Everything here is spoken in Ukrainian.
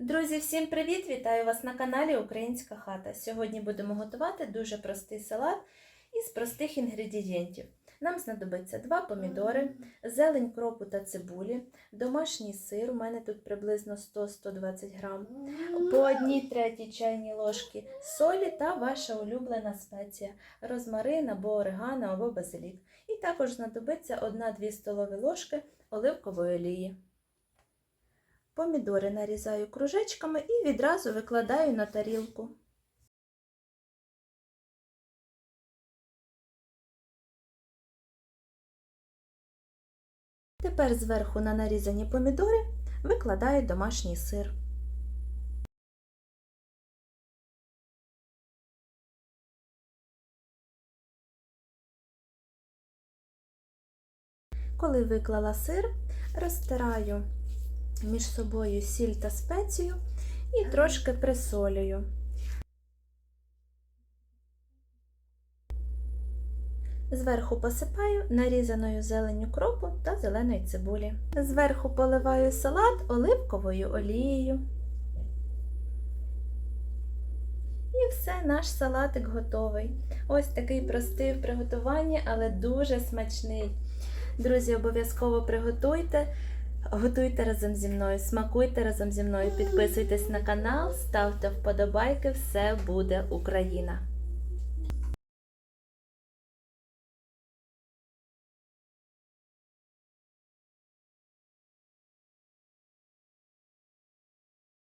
Друзі, всім привіт! Вітаю вас на каналі Українська хата. Сьогодні будемо готувати дуже простий салат із простих інгредієнтів. Нам знадобиться два помідори, зелень кропу та цибулі, домашній сир, у мене тут приблизно 100-120 грам, по одній третій чайній ложки солі та ваша улюблена спеція, розмарин або орегано або базилік. І також знадобиться 1-2 столові ложки оливкової олії. Помідори нарізаю кружечками і відразу викладаю на тарілку. Тепер зверху на нарізані помідори викладаю домашній сир. Коли виклала сир, розтираю між собою сіль та спецію і трошки присолюю. Зверху посипаю нарізаною зеленю кропу та зеленої цибулі. Зверху поливаю салат оливковою олією. І все, наш салатик готовий. Ось такий простий в приготуванні, але дуже смачний. Друзі, обов'язково приготуйте. Готуйте разом зі мною, смакуйте разом зі мною, підписуйтесь на канал, ставте вподобайки, все буде Україна!